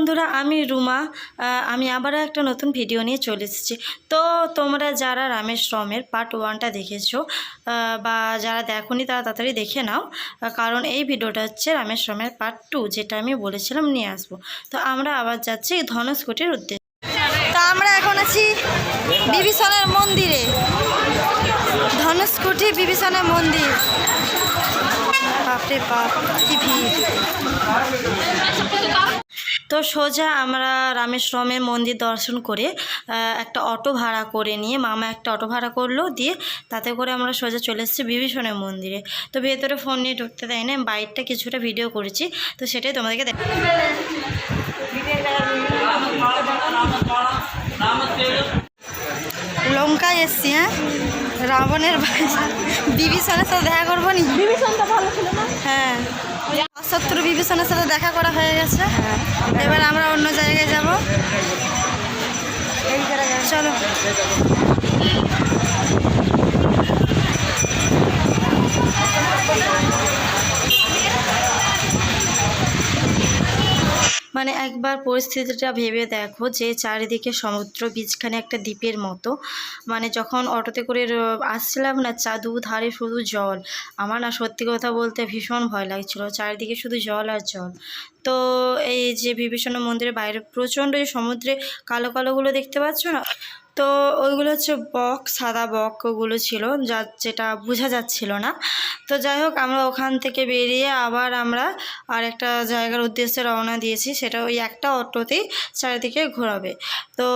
বন্ধুরা, আমি রুমা। আমি আবারও একটা নতুন ভিডিও নিয়ে চলে এসেছি। তো তোমরা যারা রামেশ্বরমের পার্ট ওয়ানটা দেখেছ বা যারা দেখোনি তারা তাড়াতাড়ি দেখে নাও। কারণ এই ভিডিওটা হচ্ছে রামেশ্বরমের পার্ট টু যেটা আমি বলেছিলাম নিয়ে আসব। তো আমরা আবার যাচ্ছি ধনুষ্কোটির উদ্দেশ্যে। তা আমরা এখন আছি বিভীষণের মন্দিরে। ধনুষ্কোটি বিভীষণের মন্দির। বাপরে বাপ, কি ভিড়। তো সোজা আমরা রামেশ্বরমের মন্দির দর্শন করে একটা অটো ভাড়া করে নিয়ে মামা একটা অটো ভাড়া করল দিয়ে তাতে করে আমরা সোজা চলে এসেছি বিভীষণের মন্দিরে। তো ভেতরে ফোন নিয়ে ঢুকতে দেয় না বাইকটা কিছুটা ভিডিও করেছি তো সেটাই তোমাদেরকে দেখ লঙ্কায় এসছি হ্যাঁ? রাবণের বিভীষণের সাথে দেখা করব নি? বিভীষণটা ভালো ছিল না? হ্যাঁ। শত্রু বিভীষণের সাথে দেখা করা হয়ে গেছে। এবার আমরা অন্য জায়গায় যাব। চলো। মানে একবার পরিস্থিতিটা ভেবে দেখো যে চারিদিকে সমুদ্র বীজখানে একটা দ্বীপের মতো। মানে যখন অটোতে করে আসছিলাম না, চা ধারে শুধু জল। আমার না সত্যি কথা বলতে ভীষণ ভয় লাগছিল। চারিদিকে শুধু জল আর জল। তো এই যে বিভীষণ মন্দিরের বাইরে প্রচণ্ড যে সমুদ্রে কালো কালোগুলো দেখতে পাচ্ছ না? তো ওইগুলো হচ্ছে বক, সাদা বক ওগুলো ছিল, যা যেটা বোঝা যাচ্ছিল না। তো যাই হোক, আমরা ওখান থেকে বেরিয়ে আবার আমরা আর একটা জায়গার উদ্দেশ্যে রওনা দিয়েছি, সেটা ওই একটা অটোতেই চারিদিকে ঘোরাবে। তো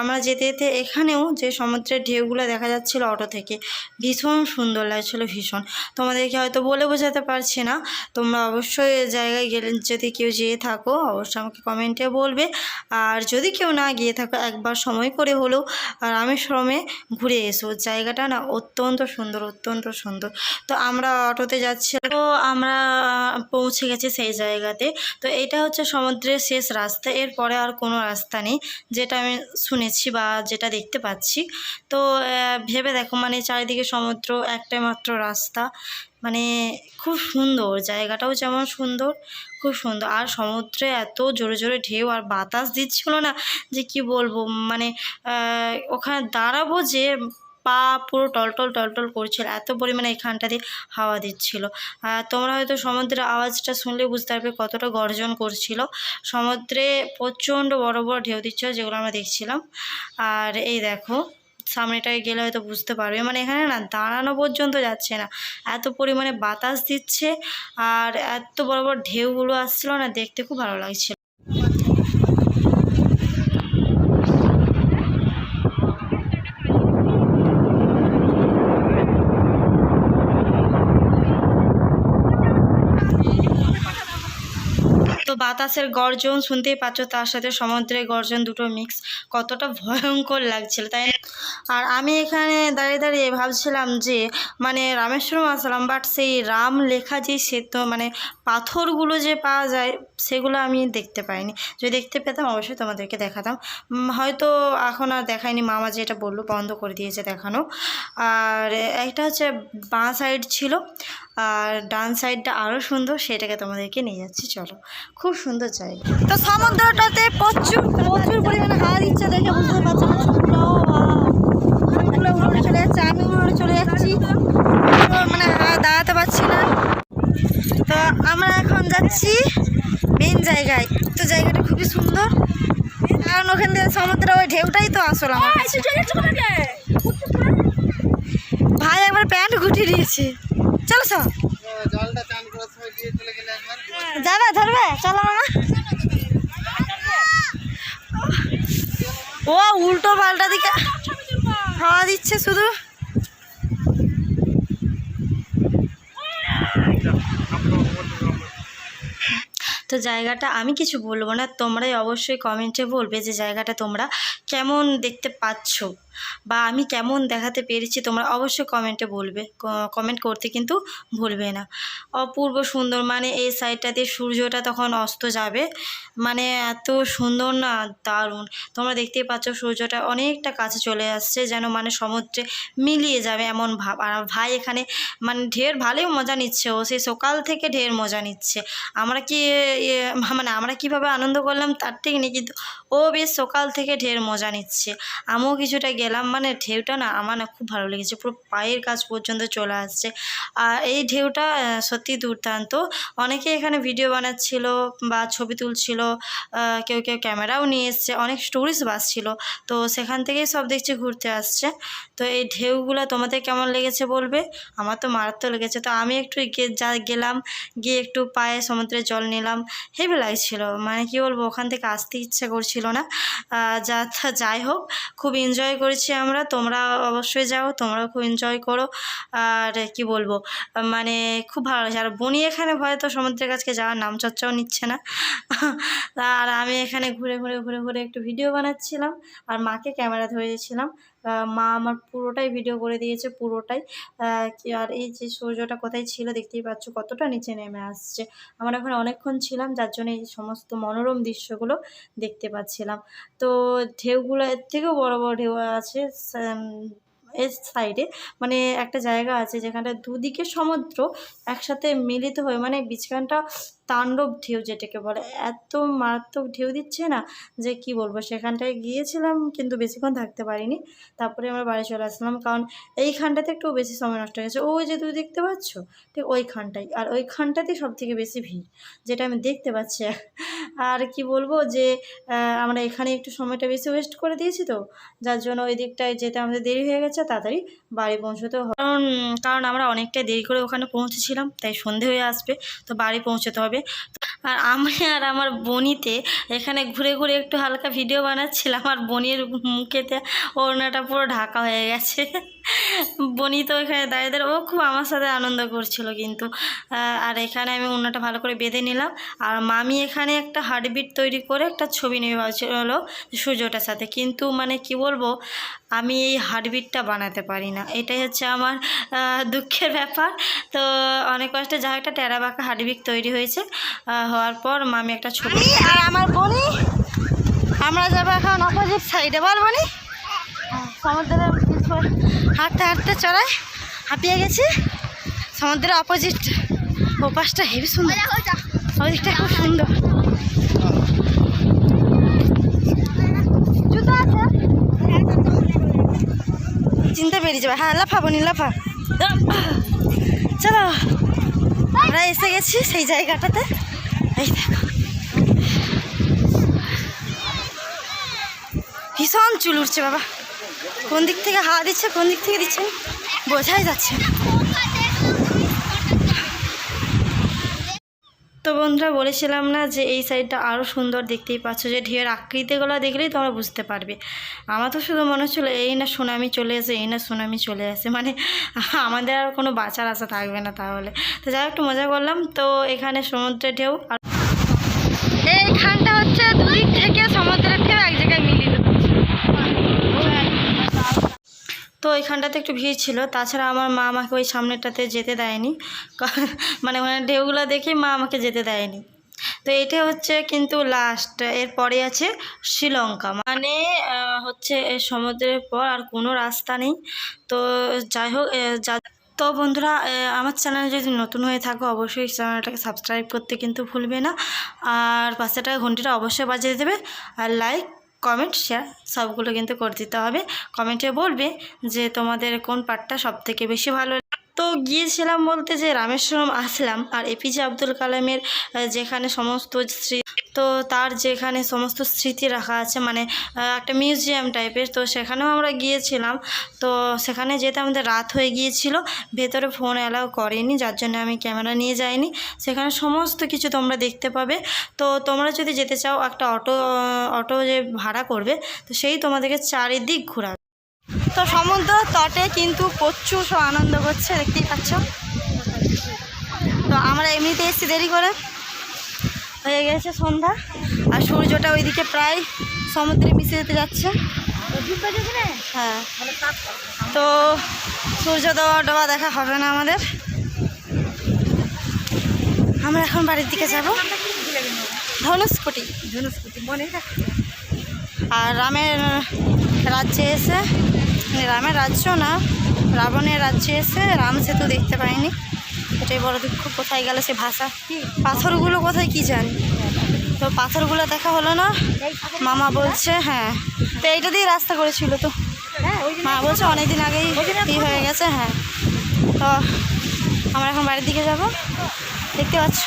আমরা যেতে যেতে এখানেও যে সমুদ্রের ঢেউগুলো দেখা যাচ্ছিল অটো থেকে, ভীষণ সুন্দর লাগছিল, ভীষণ। তোমাদেরকে হয়তো বলে বোঝাতে পারছি না, তোমরা অবশ্যই জায়গায় গেলে যদি কেউ যেয়ে থাকো, অবশ্যই আমাকে কমেন্টে বলবে। আর যদি কেউ না গিয়ে থাকো, একবার সময় করে হলেও রামেশ্বরমে ঘুরে এসো জায়গাটা না অত্যন্ত সুন্দর অত্যন্ত সুন্দর। তো আমরা অটোতে যাচ্ছি। তো আমরা পৌঁছে গেছি সেই জায়গাতে। তো এটা হচ্ছে সমুদ্রের শেষ রাস্তা। এরপরে আর কোনো রাস্তা নেই, যেটা আমি শুনেছি বা যেটা দেখতে পাচ্ছি। তো ভেবে দেখো মানে চারিদিকে সমুদ্র একটাই মাত্র রাস্তা। মানে খুব সুন্দর, জায়গাটাও যেমন সুন্দর, খুব সুন্দর। আর সমুদ্রে এত জোরে জোরে ঢেউ আর বাতাস দিচ্ছিল না যে কি বলব মানে ওখানে দাঁড়াবো যে পা পুরো টলটল টলটল করছিল, এত পরিমাণে এখানটা দিয়ে হাওয়া দিচ্ছিল। তোমরা হয়তো সমুদ্রের আওয়াজটা শুনলে বুঝতে পারবে কতটা গর্জন করছিল। সমুদ্রে প্রচণ্ড বড় বড় ঢেউ দিচ্ছিল যেগুলো আমরা দেখছিলাম। আর এই দেখো সামনেটায় গেলে হয়তো বুঝতে পারবে। মানে এখানে না দাঁড়ানো পর্যন্ত যাচ্ছে না। এত পরিমাণে বাতাস দিচ্ছে আর এত বড় বড় ঢেউগুলো আসছিল না, দেখতে খুব ভালো লাগছিল। তো বাতাসের গর্জন শুনতেই পাচ্ছ, তার সাথে সমুদ্রের গর্জন দুটো মিক্স কতটা ভয়ঙ্কর লাগছিল, তাই না? আর আমি এখানে দাঁড়িয়ে দাঁড়িয়ে ভাবছিলাম যে মানে রামেশ্বরম আসলাম বাট সেই রাম লেখা যে সেতু মানে পাথরগুলো যে পাওয়া যায়, সেগুলো আমি দেখতে পাইনি। যদি দেখতে পেতাম, অবশ্যই তোমাদেরকে দেখাতাম। হয়তো এখন আর দেখায়নি মামা যেটা বলল, বন্ধ করে দিয়েছে দেখানো। আর একটা হচ্ছে বাঁ সাইড ছিল, আর ডান সাইডটা আরও সুন্দর, সেটাকে তোমাদেরকে নিয়ে যাচ্ছি, চলো। খুব সুন্দর জায়গা। তো সমুদ্রটাতে প্রচুর প্রচুর পরিমাণে হাওয়া দিচ্ছে দেখে বুঝতে পারছ না ফুলগুলো উড়ে চলে যাচ্ছে আমি উড়ে চলে যাচ্ছি মানে দাঁড়াতে পারছি না। তো আমরা এখন যাচ্ছি মেন জায়গায়। তো জায়গাটা খুবই সুন্দর। কারণ ওখান থেকে সমুদ্রের ওই ঢেউটাই তো আসল আমার ভাই একবার প্যান্ট গুটিয়ে দিয়েছে। চলো সব যাবে ধরবে? চলো মামা। ও উল্টো পাল্টা দিকে হাওয়া দিচ্ছে শুধু। তো জায়গাটা আমি কিছু বলব না, তোমরাই অবশ্যই কমেন্টে বলবে যে জায়গাটা তোমরা কেমন দেখতে পাচ্ছ। বা আমি কেমন দেখাতে পেরেছি তোমরা অবশ্যই কমেন্টে বলবে। কমেন্ট করতে কিন্তু ভুলবে না। অপূর্ব সুন্দর মানে এই সাইডটাতে সূর্যটা তখন অস্ত যাবে। মানে এত সুন্দর না, দারুণ। তোমরা দেখতেই পাচ্ছ সূর্যটা অনেকটা কাছে চলে আসছে, যেন মানে সমুদ্রে মিলিয়ে যাবে এমন ভাব। আর ভাই এখানে মানে ঢের ভালোই মজা নিচ্ছে ও সেই সকাল থেকে ঢের মজা নিচ্ছে। আমরা কি মানে আমরা কীভাবে আনন্দ করলাম তার ঠিক নেই, কিন্তু ও বেশ সকাল থেকে ঢের মজা নিচ্ছে। আমিও কিছুটা গেলাম মানে ঢেউটা না আমার না খুব ভালো লেগেছে, পুরো পায়ের কাছ পর্যন্ত চলে আসছে। আর এই ঢেউটা সত্যি দুর্দান্ত। অনেকে এখানে ভিডিও বানাচ্ছিল বা ছবি তুলছিল কেউ কেউ ক্যামেরাও নিয়ে এসছে, অনেক টুরিস্ট বাস ছিল। তো সেখান থেকেই সব দেখছি ঘুরতে আসছে। তো এই ঢেউগুলো তোমাদের কেমন লেগেছে বলবে? আমার তো মারাত্মক লেগেছে। তো আমি একটু যা গেলাম, গিয়ে একটু পায়ে সমুদ্রের জল নিলাম হেভি লাগছিল। মানে কি বলব, ওখান থেকে আসতে ইচ্ছে করছিল না। যা, যাই হোক, খুব এনজয় করেছি আমরা, তোমরা অবশ্যই যাও, তোমরাও খুব এনজয় করো। আর কি বলব মানে খুব ভালো লাগছে। আর বনি এখানে ভয় তো সমুদ্রের কাছকে যাওয়ার নাম চর্চাও নিচ্ছে না। আর আমি এখানে ঘুরে ঘুরে ঘুরে ঘুরে একটু ভিডিও বানাচ্ছিলাম, আর মাকে ক্যামেরা ধরেছিলাম। মা আমার পুরোটাই ভিডিও করে দিয়েছে, পুরোটাই। আর এই যে সূর্যটা কোথায় ছিল দেখতেই পাচ্ছ, কতটা নিচে নেমে আসছে। আমরা ওখানে অনেকক্ষণ ছিলাম, যার জন্য এই সমস্ত মনোরম দৃশ্যগুলো দেখতে পাচ্ছিলাম। তো ঢেউগুলো, এর থেকেও বড় বড় ঢেউ আছে এর সাইডে মানে একটা জায়গা আছে যেখানটা দুদিকে সমুদ্র একসাথে মিলিত হয়ে মানে বিছখানটা তাণ্ডব ঢেউ যেটাকে বলে, এত মারাত্মক ঢেউ দিচ্ছে না যে কি বলব, সেখানটায় গিয়েছিলাম কিন্তু বেশিক্ষণ থাকতে পারিনি, তারপরে আমরা বাড়ি চলে আসলাম, কারণ এইখানটাতে একটু বেশি সময় নষ্ট হয়ে গেছে ওই যে তুমি দেখতে পাচ্ছ, ঠিক ওইখানটাই আর ওইখানটাতেই সব থেকে বেশি ভিড়, যেটা আমি দেখতে পাচ্ছি আর কি বলব যে আমরা এখানে একটু সময়টা বেশি ওয়েস্ট করে দিয়েছি তো, যার জন্য ওই দিকটায় যেতে আমাদের দেরি হয়ে গেছে, তাড়াতাড়ি বাড়ি পৌঁছতেও হবে। কারণ কারণ আমরা অনেকটাই দেরি করে ওখানে পৌঁছেছিলাম, তাই সন্ধে হয়ে আসবে, তো বাড়ি পৌঁছতে হবে। আর আমি আর আমার বনিতে এখানে ঘুরে ঘুরে একটু হালকা ভিডিও বানাচ্ছিলাম, আর বনির মুখেতে ওড়নাটা পুরো ঢাকা হয়ে গেছে। বনি তো এখানে দাঁড়িয়ে দাঁড়িয়ে, ও খুব আমার সাথে আনন্দ করছিল কিন্তু। আর এখানে আমি ওড়নাটা ভালো করে বেঁধে নিলাম, আর মামি এখানে একটা হার্টবিট তৈরি করে একটা ছবি নেবে ভাবছিল সূর্যটার সাথে। কিন্তু মানে কি বলব আমি এই হার্টবিটটা বানাতে পারি না। এটাই হচ্ছে আমার দুঃখের ব্যাপার। তো অনেক কষ্টে যা একটা টেরা বাঁকা হার্টবিট তৈরি হয়েছে হওয়ার পর মামি একটা ছবি আর আমার বনি আমরা যাব এখন অপোজিট সাইডে বল বনি সমুদ্রের হাঁটতে হাঁটতে চড়ায় হাঁপিয়ে গেছি। সমুদ্রের অপোজিট ওপাশটা হেভি সুন্দর। ওদিকটা খুব সুন্দর। চিনতে পেরে যাবে। হ্যাঁ লাফা বনি, লাফা। চলো, আমরা এসে গেছি সেই জায়গাটাতে। ভীষণ চুল উঠছে বাবা। কোন দিক থেকে হাওয়া দিচ্ছে, কোন দিক থেকে দিচ্ছে, বোঝাই যাচ্ছে না। তো বন্ধুরা বলেছিলাম না যে এই সাইডটা আরও সুন্দর দেখতেই পাচ্ছ, যে ঢেউয়ের আকৃতিগুলো দেখলেই তোমরা বুঝতে পারবে। আমার তো শুধু মনে হচ্ছিল, এই না সুনামি চলে আসে এই না সুনামি চলে আসে মানে আমাদের আর কোনো বাঁচার আশা থাকবে না তাহলে। তো যাই একটু মজা করলাম। তো এখানে সমুদ্রের ঢেউ আর এইখানটা হচ্ছে দুদিক থেকে সমুদ্রের ঢেউ এক জায়গায় মিলিত তো ওইখানটাতে একটু ভিড় ছিল। তাছাড়া আমার মা আমাকে ওই সামনেটাতে যেতে দেয়নি। মানে ওখানে ঢেউগুলো দেখে মা আমাকে যেতে দেয়নি। তো এটা হচ্ছে কিন্তু লাস্ট এরপরে আছে শ্রীলঙ্কা। মানে হচ্ছে সমুদ্রের পর আর কোনো রাস্তা নেই। তো যাই হোক তো বন্ধুরা আমার চ্যানেলে যদি নতুন হয়ে থাকো, অবশ্যই চ্যানেলটাকে সাবস্ক্রাইব করতে কিন্তু ভুলবে না। আর পাশেটা ঘন্টিটা অবশ্যই বাজিয়ে দেবে। আর লাইক কমেন্ট শেয়ার সবগুলো কিন্তু করে দিতে হবে। কমেন্টে বলবে যে তোমাদের কোন পার্টটা সবথেকে বেশি ভালো তো গিয়েছিলাম বলতে যে রামেশ্বরম আসলাম, আর এপিজে আব্দুল কালামের যেখানে সমস্ত স্মৃ- তো তার যেখানে সমস্ত স্মৃতি রাখা আছে মানে একটা মিউজিয়াম টাইপের, তো সেখানেও আমরা গিয়েছিলাম। তো সেখানে যেতে আমাদের রাত হয়ে গিয়েছিল, ভেতরে ফোন অ্যালাউ করেনি, যার জন্য আমি ক্যামেরা নিয়ে যাইনি। সেখানে সমস্ত কিছু তোমরা দেখতে পাবে। তো তোমরা যদি যেতে চাও, একটা অটো অটো যে ভাড়া করবে, তো সেই তোমাদেরকে চারিদিক ঘোরাবে। তো সমুদ্র তটে কিন্তু প্রচুর সব আনন্দ করছে দেখতেই পাচ্ছ? তো আমরা এমনিতে এসেছি দেরি করে। হয়ে গেছে সন্ধ্যা আর সূর্যটা ওইদিকে প্রায় সমুদ্রে মিশে যেতে যাচ্ছে। হ্যাঁ। তো সূর্য দেওয়া ডোবা দেখা হবে না আমাদের। আমরা এখন বাড়ির দিকে যাব। ধনুষ্কটি। আর রামের রাজ্যে এসে মানে রামের রাজ্য না, রাবণের রাজ্যে এসে রাম সেতু দেখতে পাইনি এটাই বড় দুঃখ, কোথায় গেল সে ভাষা? পাথরগুলো কোথায় কি জানি? তো পাথরগুলো দেখা হলো না, মামা বলছে হ্যাঁ। তো এইটা দিয়ে রাস্তা করেছিল তো। মা বলছে, অনেকদিন আগেই ই হয়ে গেছে হ্যাঁ। তো আমরা এখন বাড়ির দিকে যাব। দেখতে পাচ্ছ?